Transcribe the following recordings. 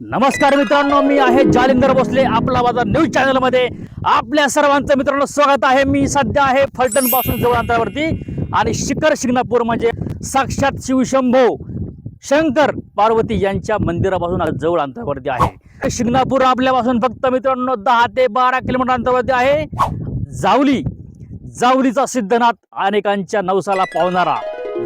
नमस्कार मित्रांनो मी आहे जालिंदर भोसले आपला माझा न्यूज चॅनलमध्ये आपल्या सर्वांचं मित्रांनो स्वागत आहे. मी सध्या आहे फलटणपासून जवळ अंतरावरती आणि शिखर शिंगणापूर म्हणजे साक्षात शिवशंभो शंकर पार्वती यांच्या मंदिरापासून आज जवळ अंतरावरती आहे. शिंगणापूर आपल्यापासून फक्त मित्रांनो दहा ते बारा किलोमीटर अंतरावरती आहे. जावली जावलीचा सिद्धनाथ अनेकांच्या नवसाला पावणारा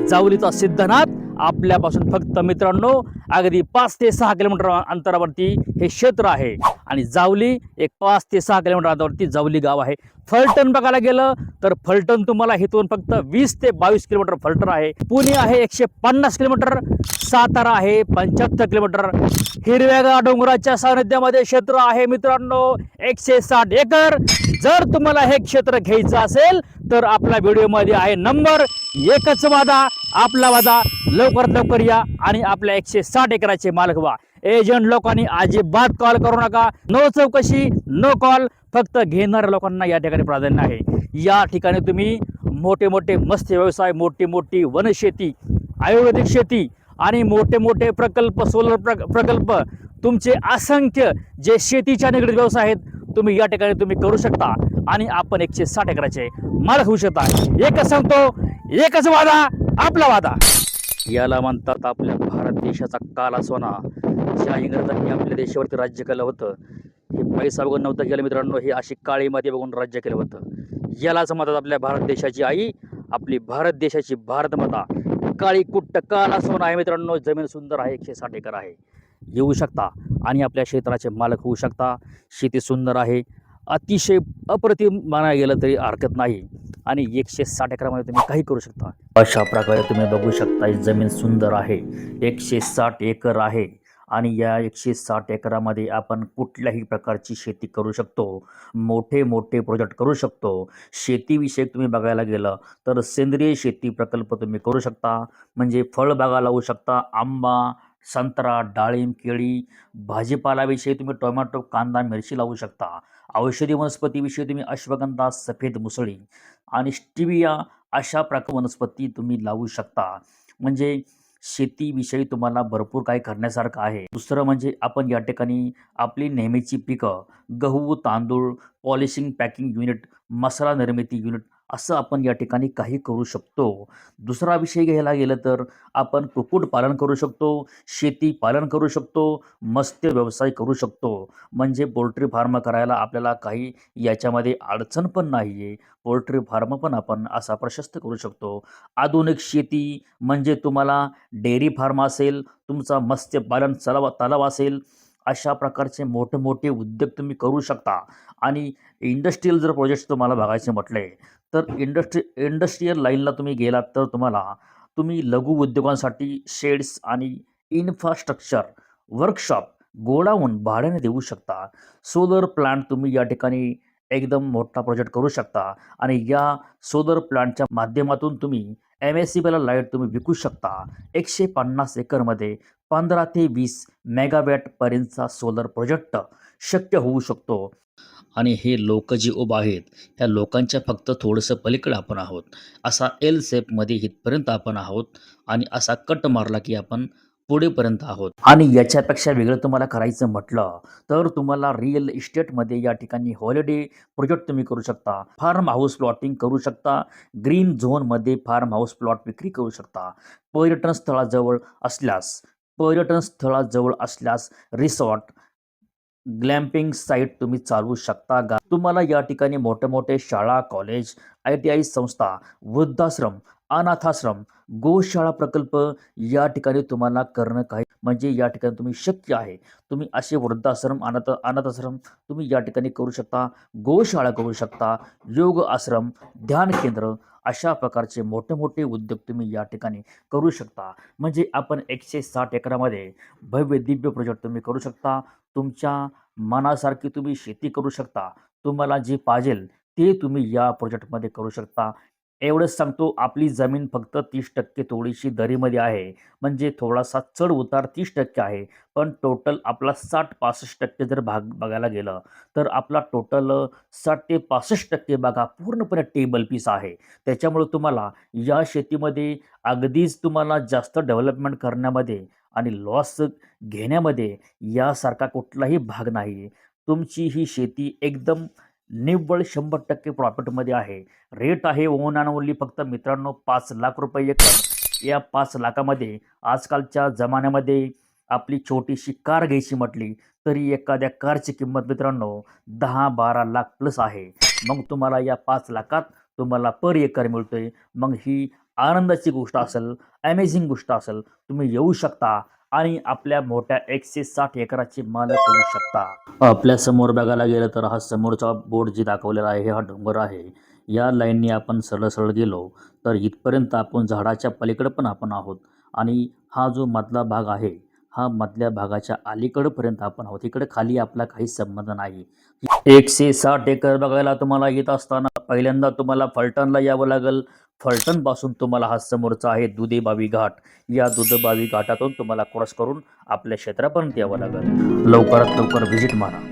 जावलीचा सिद्धनाथ आपल्यापासून फक्त मित्रांनो अगदी पाच ते सहा किलोमीटर अंतरावरती हे क्षेत्र आहे. आणि जावली एक पाच ते सहा किलोमीटर अंतरावरती जावली गाव आहे. फलटण बघायला गेलं तर फलटण तुम्हाला इथून फक्त वीस ते बावीस किलोमीटर फलटण आहे. पुणे आहे एकशे पन्नास किलोमीटर सातारा आहे पंच्याहत्तर किलोमीटर. हिरव्यागार डोंगराच्या सानिध्यामध्ये क्षेत्र आहे मित्रांनो एकशे साठ एकर. जर तुम्हाला हे क्षेत्र घ्यायचं असेल तर आपल्या व्हिडिओमध्ये आहे नंबर एकच वादा आपला वादा लवकरात लवकर या आणि आपल्या एकशे साठ एकराचे मालक व्हा. एजंट लोकांनी अजिबात कॉल करू नका. नो चौकशी नो कॉल फक्त घेणाऱ्या लोकांना या ठिकाणी प्राधान्य आहे. या ठिकाणी तुम्ही मोठे मोठे मत्स्य व्यवसाय मोठी मोठी वनशेती आयुर्वेदिक शेती आणि मोठे मोठे प्रकल्प सोलर प्र प्रकल्प तुमचे असंख्य जे शेतीच्या निगडीत व्यवसाय आहेत तुम्ही या ठिकाणी तुम्ही करू शकता. आणि आपण एकशे साठ एकराचे मालक होऊ शकता. एकच सांगतो एकच वादा आपला वादा. याला म्हणतात आपल्या भारत देशाचा काला सोना. ज्या इंग्रजांनी आपल्या देशावरती राज्य केलं होतं हे पैसा बघून नव्हतं केलं मित्रांनो हे अशी काळी माती बघून राज्य केलं होतं. यालाच म्हणतात आपल्या भारत देशाची आई आपली भारत देशाची भारतमाता काळी कुट्ट काला सोना आहे मित्रांनो जमीन सुंदर आहे एकशे साठ एकर आहे. येऊ शकता आणि आपल्या क्षेत्राचे मालक होऊ शकता. शेती सुंदर आहे. अतिशय अप्रतिम मानायला गेलं तरी हरकत नाही. आणि एकशे साठ एकरामध्ये तुम्ही काही करू शकता. अशा प्रकारे तुम्ही बघू शकता ही जमीन सुंदर आहे. एकशे साठ एकर आहे. आणि या एकशे साठ एकरामध्ये आपण कुठल्याही प्रकारची शेती करू शकतो. मोठे मोठे प्रोजेक्ट करू शकतो. शेतीविषयक तुम्ही बघायला गेलं तर सेंद्रिय शेती प्रकल्प तुम्ही करू शकता. म्हणजे फळबागा लावू शकता आंबा संत्रा डाळिंब केळी भाजीपालाविषयी तुम्ही टोमॅटो कांदा मिरची लावू शकता. औषधी वनस्पतीविषयी तुम्ही अश्वगंधा सफेद मुसळी आणि स्टिविया अशा प्रकार वनस्पती तुम्ही लावू शकता. म्हणजे शेतीविषयी तुम्हाला भरपूर काही करण्यासारखं आहे. दुसरं म्हणजे आपण या ठिकाणी आपली नेहमीची पिकं गहू तांदूळ पॉलिशिंग पॅकिंग युनिट मसाला निर्मिती युनिट असं आपण या ठिकाणी काही करू शकतो. दुसरा विषय घ्यायला गेलं तर आपण कुक्कुटपालन करू शकतो शेती पालन करू शकतो मत्स्य व्यवसाय करू शकतो. म्हणजे पोल्ट्री फार्म करायला आपल्याला काही याच्यामध्ये अडचण पण नाही आहे पोल्ट्री फार्म पण आपण असा प्रशस्त करू शकतो. आधुनिक शेती म्हणजे तुम्हाला डेअरी फार्म असेल तुमचा मत्स्यपालन तलाव तलाव असेल अशा प्रकारचे मोठे मोठे उद्योग तुम्ही करू शकता. आणि इंडस्ट्रीयल जर प्रोजेक्ट तुम्हाला बघायचे म्हटले तर इंडस्ट्री इंडस्ट्रीयल लाईनला तुम्ही गेलात तर तुम्हाला तुम्ही लघु उद्योगांसाठी शेड्स आणि इन्फ्रास्ट्रक्चर वर्कशॉप गोडाऊन भाड्याने देऊ शकता. सोलर प्लांट तुम्ही या ठिकाणी एकदम मोठा प्रोजेक्ट करू शकता. आणि या सोलर प्लांटच्या माध्यमातून तुम्ही एम एस सी बीला लाइट तुम्ही विकू शकता. एकशे पन्नास एकरमध्ये पंधरा ते वीस मेगावॅटपर्यंतचा सोलर प्रोजेक्ट शक्य होऊ शकतो. आणि हे लोक जे उभं आहेत ह्या लोकांच्या फक्त थोडंसं पलीकडे आपण आहोत. असा एल सेपमध्ये इथपर्यंत आपण आहोत. आणि असा कट मारला की आपण पुढेपर्यंत आहोत. आणि याच्यापेक्षा वेगळं तुम्हाला करायचं म्हटलं तर तुम्हाला रिअल इस्टेटमध्ये या ठिकाणी हॉलिडे प्रोजेक्ट तुम्ही करू शकता. फार्म हाऊस प्लॉटिंग करू शकता. ग्रीन झोनमध्ये फार्म हाऊस प्लॉट विक्री करू शकता. पर्यटन स्थळाजवळ असल्यास पर्यटन स्थळाजवळ असल्यास रिसॉर्ट ग्लॅम्पिंग साईट तुम्ही चालवू शकता का? तुम्हाला या ठिकाणी मोठे मोठे शाळा कॉलेज आय टी आय संस्था वृद्धाश्रम अनाथाश्रम गोशाळा प्रकल्प या ठिकाणी तुम्हाला करणं काही म्हणजे या ठिकाणी तुम्ही शक्य आहे. तुम्ही असे वृद्धाश्रम अनाथ अनाथाश्रम तुम्ही या ठिकाणी करू शकता गोशाळा करू शकता योग आश्रम ध्यान केंद्र अशा प्रकारचे मोठे मोठे उद्योग तुम्ही या ठिकाणी करू शकता. म्हणजे आपण एकशे साठ एकरामध्ये भव्य दिव्य प्रोजेक्ट तुम्ही करू शकता. तुमच्या मनासारखी तुम्ही शेती करू शकता. तुम्हाला जे पाहिजेल ते तुम्ही या प्रोजेक्टमध्ये करू शकता. एवढंच सांगतो आपली जमीन फक्त तीस टक्के थोडीशी दरीमध्ये आहे. म्हणजे थोडासा चढ उतार तीस टक्के आहे. पण टोटल आपला साठ पासष्ट टक्के जर भाग बघायला गेलं तर आपला टोटल साठ ते पासष्ट टक्के बागा पूर्णपणे टेबल पीस आहे. त्याच्यामुळे तुम्हाला या शेतीमध्ये अगदीच तुम्हाला जास्त डेव्हलपमेंट करण्यामध्ये आणि लॉस घेण्यामध्ये यासारखा कुठलाही भाग नाही. तुमची ही शेती एकदम निव्वळ शंभर टक्के प्रॉफिटमध्ये आहे. रेट आहे ओन अँड ओनली फक्त मित्रांनो पाच लाख रुपये एकर. या पाच लाखामध्ये आजकालच्या जमान्यामध्ये आपली छोटीशी कार घ्यायची म्हटली तरी एखाद्या कारची किंमत मित्रांनो दहा बारा लाख प्लस आहे. मग तुम्हाला या पाच लाखात तुम्हाला पर एकर मिळतोय. मग ही आनंदाची गोष्ट असेल अमेझिंग गोष्ट असेल तुम्ही येऊ शकता आणि आपल्या मोठ्या एकशे साठ एकराची मालक होऊ शकता. आपल्यासमोर बघायला गेलं तर हा समोरचा बोर्ड जे दाखवलेला आहे हा डोंगर आहे. या लाईनने आपण सरळ सरळ गेलो तर इथपर्यंत आपण झाडाच्या पलीकडे पण आपण आहोत आणि हा जो मधला भाग आहे हा मधल्या भागाच्या अलीकडपर्यंत आपण आहोत. इकडे खाली आपला काही संबंध नाही. एकशे साठ एकर बघायला तुम्हाला येत असताना पहिल्यांदा तुम्हाला फलटणला यावं लागेल. फलटणपासून तुम्हाला हा समोरचा आहे दुधेबावी घाट. या दुधबावी घाटातून तुम्हाला क्रॉस करून आपल्या क्षेत्रापर्यंत यावं लागेल. लवकरात लवकर व्हिजिट मारा.